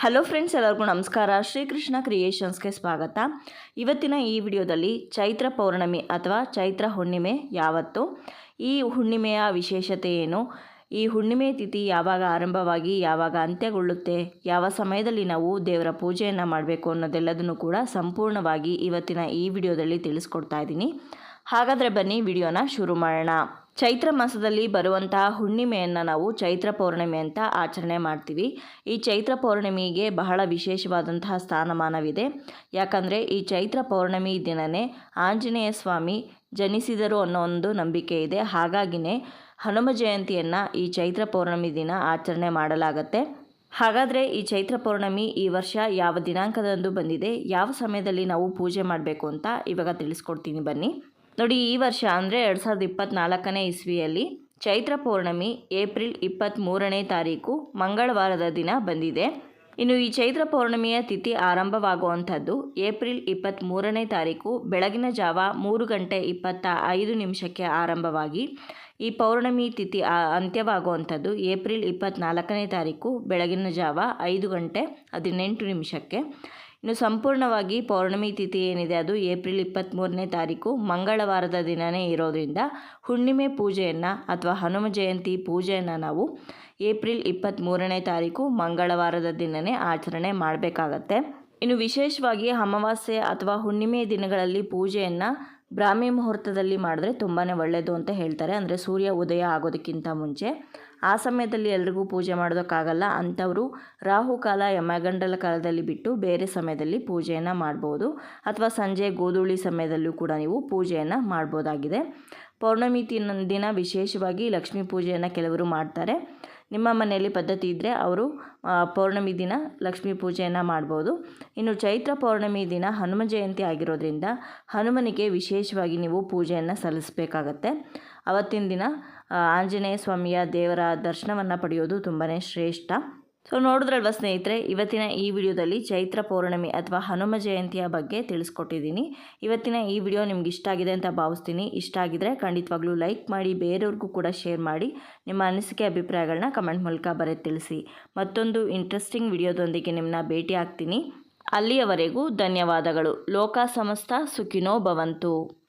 Hello friends ಎಲ್ಲರಿಗೂ ನಮಸ್ಕಾರ. ಶ್ರೀಕೃಷ್ಣ ಕ್ರಿಯೇಷನ್ಸ್ಗೆ ಸ್ವಾಗತ. ಇವತ್ತಿನ ಈ ವಿಡಿಯೋದಲ್ಲಿ ಚೈತ್ರ ಪೌರ್ಣಮಿ ಅಥವಾ ಚೈತ್ರ ಹುಣ್ಣಿಮೆ ಯಾವತ್ತು? ಈ ಹುಣ್ಣಿಮೆಯ ವಿಶೇಷತೆ ಏನು? ಈ ಹುಣ್ಣಿಮೆ ತಿಥಿ ಯಾವಾಗ ಆರಂಭವಾಗಿ, ಯಾವಾಗ ಅಂತ್ಯಗೊಳ್ಳುತ್ತೆ? ಯಾವ ಸಮಯದಲ್ಲಿ ನಾವು ದೇವರ ಪೂಜೆಯನ್ನು ಮಾಡಬೇಕು ಅನ್ನೋದೆಲ್ಲದನ್ನು ಕೂಡ ಸಂಪೂರ್ಣವಾಗಿ ಇವತ್ತಿನ ಈ ವಿಡಿಯೋದಲ್ಲಿ ತಿಳಿಸ್ಕೊಡ್ತಾ ಇದ್ದೀನಿ. ಹಾಗಾದರೆ ಬನ್ನಿ ವಿಡಿಯೋನ ಶುರು ಮಾಡೋಣ. ಚೈತ್ರ ಮಾಸದಲ್ಲಿ ಬರುವಂತಹ ಹುಣ್ಣಿಮೆಯನ್ನು ನಾವು ಚೈತ್ರ ಪೌರ್ಣಿಮೆ ಅಂತ ಆಚರಣೆ ಮಾಡ್ತೀವಿ. ಈ ಚೈತ್ರ ಪೌರ್ಣಿಮೆಗೆ ಬಹಳ ವಿಶೇಷವಾದಂತಹ ಸ್ಥಾನಮಾನವಿದೆ. ಯಾಕಂದರೆ ಈ ಚೈತ್ರ ಪೌರ್ಣಮಿ ದಿನವೇ ಆಂಜನೇಯ ಸ್ವಾಮಿ ಜನಿಸಿದರು ಅನ್ನೋ ಒಂದು ನಂಬಿಕೆ ಇದೆ. ಹಾಗಾಗಿನೇ ಹನುಮ ಜಯಂತಿಯನ್ನು ಈ ಚೈತ್ರ ಪೌರ್ಣಮಿ ದಿನ ಆಚರಣೆ ಮಾಡಲಾಗತ್ತೆ. ಹಾಗಾದರೆ ಈ ಚೈತ್ರ ಪೌರ್ಣಮಿ ಈ ವರ್ಷ ಯಾವ ದಿನಾಂಕದಂದು ಬಂದಿದೆ, ಯಾವ ಸಮಯದಲ್ಲಿ ನಾವು ಪೂಜೆ ಮಾಡಬೇಕು ಅಂತ ಇವಾಗ ತಿಳಿಸ್ಕೊಡ್ತೀನಿ ಬನ್ನಿ. ನೋಡಿ, ಈ ವರ್ಷ ಅಂದರೆ ಎರಡು ಸಾವಿರದ ಇಪ್ಪತ್ತ್ನಾಲ್ಕನೇ ಇಸ್ವಿಯಲ್ಲಿ ಚೈತ್ರ ಪೌರ್ಣಮಿ ಏಪ್ರಿಲ್ ಇಪ್ಪತ್ತ್ಮೂರನೇ ತಾರೀಕು ಮಂಗಳವಾರದ ದಿನ ಬಂದಿದೆ. ಇನ್ನು ಈ ಚೈತ್ರ ಪೌರ್ಣಮಿಯ ತಿಥಿ ಆರಂಭವಾಗುವಂಥದ್ದು ಏಪ್ರಿಲ್ ಇಪ್ಪತ್ತ್ಮೂರನೇ ತಾರೀಕು ಬೆಳಗಿನ ಜಾವ ಮೂರು ಗಂಟೆ ಇಪ್ಪತ್ತ ಐದು ನಿಮಿಷಕ್ಕೆ ಆರಂಭವಾಗಿ ಈ ಪೌರ್ಣಮಿ ತಿಥಿ ಅಂತ್ಯವಾಗುವಂಥದ್ದು ಏಪ್ರಿಲ್ ಇಪ್ಪತ್ತ್ನಾಲ್ಕನೇ ತಾರೀಕು ಬೆಳಗಿನ ಜಾವ ಐದು ಗಂಟೆ ಹದಿನೆಂಟು ನಿಮಿಷಕ್ಕೆ. ಇನ್ನು ಸಂಪೂರ್ಣವಾಗಿ ಪೌರ್ಣಮಿ ತಿಥಿ ಏನಿದೆ ಅದು ಏಪ್ರಿಲ್ ಇಪ್ಪತ್ತ್ಮೂರನೇ ತಾರೀಕು, ಮಂಗಳವಾರದ ದಿನವೇ ಇರೋದ್ರಿಂದ ಹುಣ್ಣಿಮೆ ಪೂಜೆಯನ್ನು ಅಥವಾ ಹನುಮ ಜಯಂತಿ ಪೂಜೆಯನ್ನು ನಾವು ಏಪ್ರಿಲ್ ಇಪ್ಪತ್ತ್ಮೂರನೇ ತಾರೀಕು, ಮಂಗಳವಾರದ ದಿನವೇ ಆಚರಣೆ ಮಾಡಬೇಕಾಗತ್ತೆ. ಇನ್ನು ವಿಶೇಷವಾಗಿ ಅಮಾವಾಸ್ಯೆ ಅಥವಾ ಹುಣ್ಣಿಮೆ ದಿನಗಳಲ್ಲಿ ಪೂಜೆಯನ್ನು ಬ್ರಾಹ್ಮಿ ಮುಹೂರ್ತದಲ್ಲಿ ಮಾಡಿದ್ರೆ ತುಂಬಾ ಒಳ್ಳೆಯದು ಅಂತ ಹೇಳ್ತಾರೆ. ಅಂದರೆ ಸೂರ್ಯ ಉದಯ ಆಗೋದಕ್ಕಿಂತ ಮುಂಚೆ. ಆ ಸಮಯದಲ್ಲಿ ಎಲ್ರಿಗೂ ಪೂಜೆ ಮಾಡೋದಕ್ಕಾಗಲ್ಲ. ಅಂಥವರು ರಾಹುಕಾಲ ಯಮಗಂಡಲ ಕಾಲದಲ್ಲಿ ಬಿಟ್ಟು ಬೇರೆ ಸಮಯದಲ್ಲಿ ಪೂಜೆಯನ್ನು ಮಾಡ್ಬೋದು. ಅಥವಾ ಸಂಜೆ ಗೋಧೂಳಿ ಸಮಯದಲ್ಲೂ ಕೂಡ ನೀವು ಪೂಜೆಯನ್ನು ಮಾಡ್ಬೋದಾಗಿದೆ. ಪೌರ್ಣಮಿ ದಿನ ವಿಶೇಷವಾಗಿ ಲಕ್ಷ್ಮೀ ಪೂಜೆಯನ್ನು ಕೆಲವರು ಮಾಡ್ತಾರೆ. ನಿಮ್ಮ ಮನೆಯಲ್ಲಿ ಪದ್ಧತಿ ಇದ್ದರೆ ಅವರು ಪೌರ್ಣಮಿ ದಿನ ಲಕ್ಷ್ಮೀ ಪೂಜೆಯನ್ನು ಮಾಡ್ಬೋದು. ಇನ್ನು ಚೈತ್ರ ಪೌರ್ಣಮಿ ದಿನ ಹನುಮ ಜಯಂತಿ ಆಗಿರೋದ್ರಿಂದ ಹನುಮನಿಗೆ ವಿಶೇಷವಾಗಿ ನೀವು ಪೂಜೆಯನ್ನು ಸಲ್ಲಿಸಬೇಕಾಗತ್ತೆ. ಅವತ್ತಿನ ದಿನ ಆಂಜನೇಯ ಸ್ವಾಮಿಯ ದೇವರ ದರ್ಶನವನ್ನು ಪಡೆಯೋದು ತುಂಬಾ ಶ್ರೇಷ್ಠ. ಸೊ ನೋಡಿದ್ರಲ್ವ ಸ್ನೇಹಿತರೆ, ಇವತ್ತಿನ ಈ ವಿಡಿಯೋದಲ್ಲಿ ಚೈತ್ರ ಪೌರ್ಣಮಿ ಅಥವಾ ಹನುಮ ಜಯಂತಿಯ ಬಗ್ಗೆ ತಿಳಿಸ್ಕೊಟ್ಟಿದ್ದೀನಿ. ಇವತ್ತಿನ ಈ ವಿಡಿಯೋ ನಿಮ್ಗೆ ಇಷ್ಟ ಆಗಿದೆ ಅಂತ ಭಾವಿಸ್ತೀನಿ. ಇಷ್ಟ ಆಗಿದ್ರೆ ಖಂಡಿತವಾಗ್ಲೂ ಲೈಕ್ ಮಾಡಿ, ಬೇರೆಯವ್ರಿಗೂ ಕೂಡ ಶೇರ್ ಮಾಡಿ, ನಿಮ್ಮ ಅನಿಸಿಕೆ ಅಭಿಪ್ರಾಯಗಳನ್ನ ಕಮೆಂಟ್ ಮೂಲಕ ಬರೆದು ತಿಳಿಸಿ. ಮತ್ತೊಂದು ಇಂಟ್ರೆಸ್ಟಿಂಗ್ ವಿಡಿಯೋದೊಂದಿಗೆ ನಿಮ್ಮನ್ನ ಭೇಟಿ ಆಗ್ತೀನಿ. ಅಲ್ಲಿಯವರೆಗೂ ಧನ್ಯವಾದಗಳು. ಲೋಕ ಸಮಸ್ತ, ಸುಖಿನೋ ಭವಂತು.